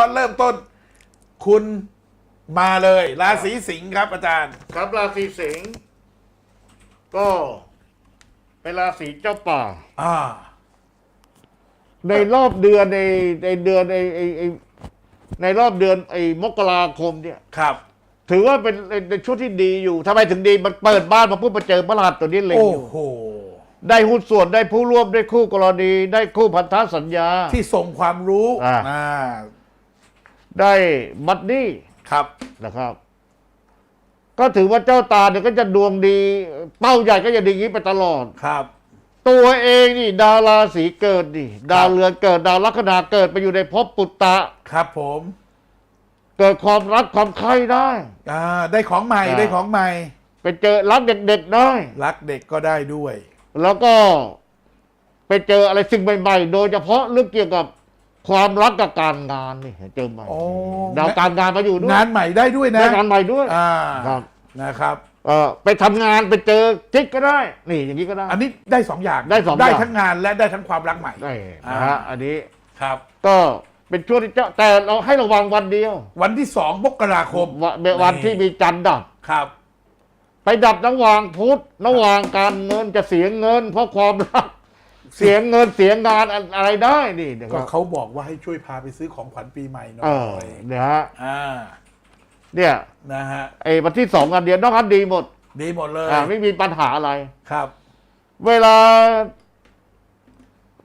ก็เริ่มต้น คุณมาเลย ราศีสิงห์ครับอาจารย์ ครับราศีสิงห์ก็เป็นราศีเจ้าป่า อ่า ในรอบเดือนในในเดือนในในในในรอบเดือนไอ้มกราคมเนี่ย ครับ ถือว่าเป็นในช่วงที่ดีอยู่ทำไมถึงดีมันเปิดบ้านมาปุ๊บมาเจอพระรหัสตัวนี้เลยโอ้อยู่โห ได้หุ้นส่วนได้ผู้ร่วมได้คู่กรณี ได้คู่พันธสัญญา ที่ส่งความรู้อ่า อ่า ได้มัดนี่ครับ นะครับ ก็ถือว่าเจ้าตาเนี่ยก็จะดวงดี เป้าใหญ่ก็จะดีอย่างนี้ไปตลอด ครับ ตัวเองนี่ ดาวราศีเกิดนี่ดาวเรือนเกิดดาวลัคนาเกิดไปอยู่ในภพปุตตะ ครับผมเกิดความรักความใคร่ได้ อ่าได้ของใหม่อ่าได้ของใหม่ ไปเจอรักเด็กๆได้ รักเด็กก็ได้ด้วย แล้วก็ไปเจออะไรสิ่งใหม่ ๆ โดยเฉพาะเรื่องเกี่ยวกับ ความรักกับการงานนี่เจอใหม่โอ้ ดาวการงานมาอยู่ด้วยงานใหม่ได้ด้วยนะได้งานใหม่ด้วยอ่าครับนะครับ เออไปทำงานไปเจอกิ๊กก็ได้ นี่อย่างนี้ก็ได้ อันนี้ได้สองอย่างได้สองได้อย่างทั้งงานและได้ทั้งความรักใหม่ ได้อ่านะฮะอันนี้ครับ ก็เป็นช่วงที่เจ้าแต่เราให้ระวังวันเดียว วันที่สองมกราคมวันวันที่มีจันทร์ดับ ครับ ไปดับระหว่างพุธระหว่างการเงินจะเสียเงิน เพราะความรัก เสียเงินเสียงานอะไรได้นี่เดี๋ยวก็ก็เขาบอกว่าให้ช่วยพาไปซื้อของขวัญปีใหม่หน่อเออยเนี่ยฮะอ่าเนี่ยนะฮะไอ้วันที่สองกันเดียวนอกนั้นดีหมดดีหมดเลยอ่าไม่มีปัญหาอะไร ครับเวลา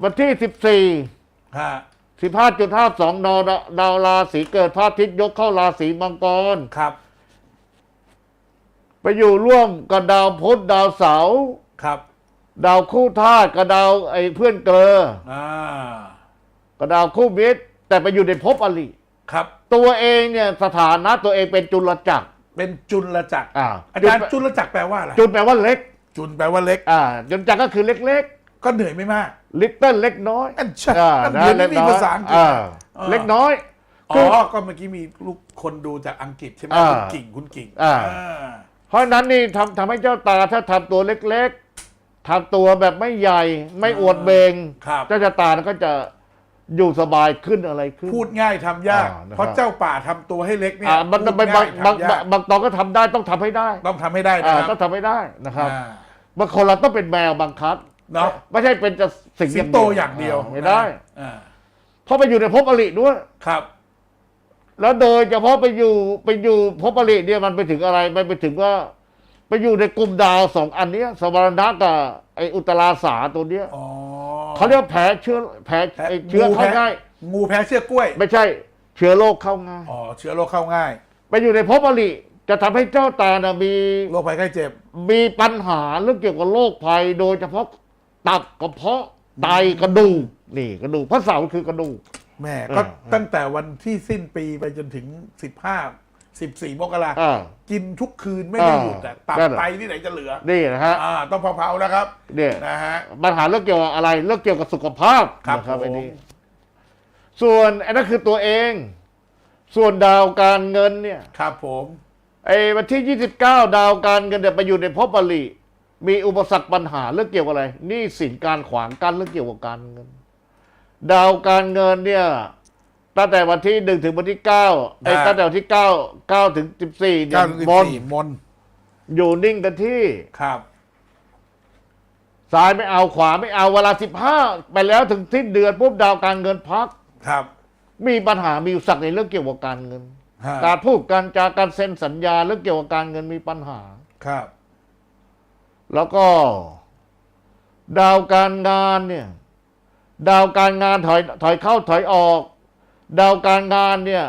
วันที่สิบสี่ฮะสิบห้าจุดห้าสองดาวดาวราศีเกิดพระอาทิตย์ยกเข้าราศีมังกร ครับไปอยู่ร่วมกับดาวพุธดาวเสาร์ครับ ดาวคู่ธาตุกับดาวไอ้เพื่อนเกลออ่ากับดาวคู่มิตร แต่ไปอยู่ในภพอริครับ ตัวเองเนี่ยสถานะตัวเองเป็นจุลจักร เป็นจุลจักรอ่า อาจารย์จุลจักรแปลว่าอะไรจุลแปลว่าเล็ก จุลแปลว่าเล็ก อ่าจุลจักรก็คือเล็กก็เหนื่อยไม่มาก ๆ ลิตเติ้ลเล็กน้อยอันใช่อ่าอันนะเดียวนี่เล็กมีน้อยภาษาอังกฤษอ่าอ่า เล็กน้อย อ๋คืออก็เมื่อกี้มีลูกคนดูจากอังกฤษใช่ไหมอ่าคุณกิ่งคุณกิ่งอ่าอ่าเพราะฉะนั้นนี่ทำทำให้เจ้าตาถ้าทำตัวเล็กๆ ทำตัวแบบไม่ใหญ่ไม่อวดเบงครับ เจ้าชะตาก็จะอยู่สบายขึ้นอะไรขึ้น พูดง่ายทำยาก อ่านะครับ เพราะเจ้าป่าทำตัวให้เล็กเนี่ยอ่ามันพูดบางง่าบางยบางทำยากบางตอนก็ทำได้ต้องทำให้ได้ต้องทำให้ได้นะอ่าคต้รัอบงทำให้ได้นะครับอ่าบางคนเราต้องเป็นแมวบังคับเนาะไม่ใช่เป็นจะสิ่งสิงโตอย่างเดียวไม่ได้อ่าเพราะไปอยู่ในภพอริด้วย ครับ แล้วโดยเฉพาะไปอยู่ไปอยู่ภพอริเนี่ยมันไปถึงอะไรมันไปถึงว่า ไปอยู่ในกลุ่มดาวสองอันเนี้ยสวรรณะกับไออุตราสาตัวเนี้ยอ๋อเขาเรียกว่าแผลเชื้อแผลแพ้ไอ้เชื้องูเข้าแพ้ง่าย งูแพ้เชือกกล้วย ไม่ใช่ เชื้อโรคเข้าง่าย อ๋อ เชื้อโรคเข้าง่าย ไปอยู่ในภพอริจะทำให้เจ้าตานะมีโรคภัยไข้เจ็บ มีปัญหาเรื่องเกี่ยวกับโรคภัย โดยเฉพาะตับกระเพาะไตกระดูกนี่กระดูกเพราะเสาคือกระดูก แม่เออก็เออตั้งแต่วันที่สิ้นปีไปจนถึง15 14มกราอ่า กินทุกคืนไม่ได้อ่าหยุดแต่ตับนั่นแหละไตที่ไหนจะเหลือนี่นะฮะอ่าต้องเผาๆแล้วครับเนี่ยนะฮะ ปัญหาเรื่องเกี่ยวกับอะไรเรื่องเกี่ยวกับสุขภาพครับนะครับผมไอ้นี้ส่วนอันนั้นคือตัวเอง ส่วนดาวการเงินเนี่ย ครับผม ไอ้วันที่ 29 ดาวการเงินเนี่ยไปอยู่ในภพอริมีอุปสรรคปัญหาเรื่องเกี่ยวกับอะไรหนี่สินการขวางกันเรื่องเกี่ยวกับการเงิน ดาวการเงินเนี่ย ตั้งแต่วันที่หนึ่งถึงวันที่เก้าไอ้ตั้งแต่วันที่เก้าเก้าถึงสิบสี่เนี่ย9ถึงบน14มนอยู่นิ่งกันที่ ครับซ้ายไม่เอาขวาไม่เอาเวลาสิบห้าไปแล้วถึงสิ้นเดือนปุ๊บดาวการเงินพัก ครับมีปัญหามีอุปสรรคในเรื่องเกี่ยวกับการเงิน ฮะการพูดการจาการเซ็นสัญญาเรื่องเกี่ยวกับการเงินมีปัญหา ครับแล้วก็ ดาวการงานเนี่ย ดาวการงานถอยถอยเข้าถอยออก ดาวการงานเนี่ย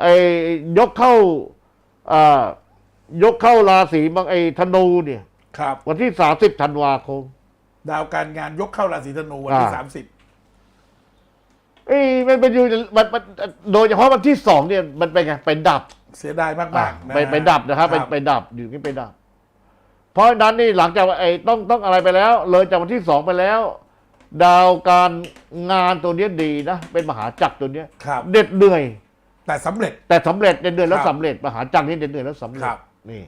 ไอ้ยกเข้าอ่ายกเข้าราศีบางไอ้ธนูเนี่ย ครับ วันที่สามสิบธันวาคม ดาวการงานยกเข้าราศีธนูวันที่อ่า สามสิบเอ้ยมันไปอยู่มันมันโดยเฉพาะวันที่สองเนี่ยมันไปนไงไปดับ เสียดายมากๆนะไปไปดับนะครับไปไปดับอยู่นี่ไปดับ เพราะฉะนั้นนี่หลังจากไอ้ต้องต้องอะไรไปแล้ว เลยจากวันที่สองไปแล้ว ดาวการงานตัวเนี้ยดีนะ เป็นมหาจักรตัวเนี้ยครับ เด็ดเหนื่อย แต่สำเร็จ แต่สำเร็จเด็ดเหนื่อยแล้วครับสำเร็จมหาจักรนี่เด็ดเหนื่อยแล้วสำเร็จครับ นี่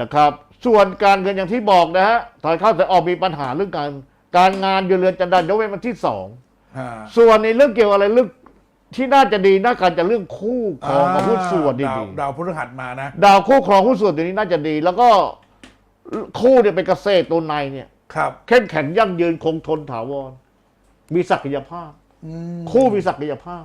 นะครับ ส่วนการเงินอย่างที่บอกนะฮะถอยเข้าถอยออกมีปัญหาเรื่องการ การงานอยู่เรือนจันทร์ยกเว้นวันที่สองอ่าส่วนในเรื่องเกี่ยวอะไรเรื่องที่น่าจะดีน่าการจะเรื่องคู่ครองกับหุ้นส่วนดาวดีดาวพฤหัสมานะ ๆดาวคู่ครองหุ้นส่วนตัวนี้น่าจะดี แล้วก็คู่เนี่ยเป็นเกษตรตัวในเนี่ย ครับเข้มแข็งยั่งยืนคงทนถาวร มีศักยภาพ อืมคู่มีศักยภาพ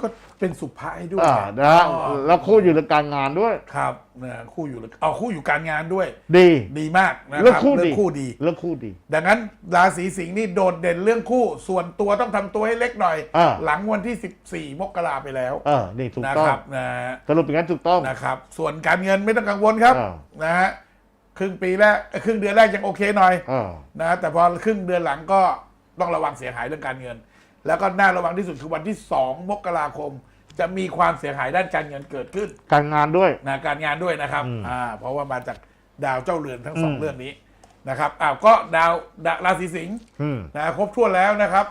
ก็เป็นสุภาพด้วยอ่านะฮะอ๋อแล้วคู่อยู่ในการงานด้วย ครับนะคู่อยู่เอาคู่อยู่การงานด้วย ดี ดีมากนะเรื่องครับคู่เรื่ดีองคู่ดี เรื่องคู่ดี ดังนั้นราศีสิงห์นี่โดดเด่นเรื่องคู่ ส่วนตัวต้องทำตัวให้เล็กหน่อย อ่า หลังวันที่ 14 มกราไปแล้วเออนี่ถูกนะต้อคงรับนะสรุปอย่างนั้นถูกต้อง นะครับ ส่วนการเงินไม่ต้องกังวลครับอ่านะฮะ ครึ่งปีแรกเอ้ยครึ่งเดือนแรกยังโอเคหน่อยอ่า นะแต่พอครึ่งเดือนหลังก็ต้องระวังเสียหายเรื่องการเงิน แล้วก็น่าระวังที่สุดคือวันที่ 2 มกราคม จะมีความเสียหายด้านการเงินเกิดขึ้น การงานด้วย นะการงานด้วยนะครับอืมอ่าเพราะว่ามาจากดาวเจ้าเรือนทั้งสองอืม เรื่องนี้นะครับอ้าวก็ดาวดาวราศีสิงห์อืม นะครบถ้วนแล้วนะครับ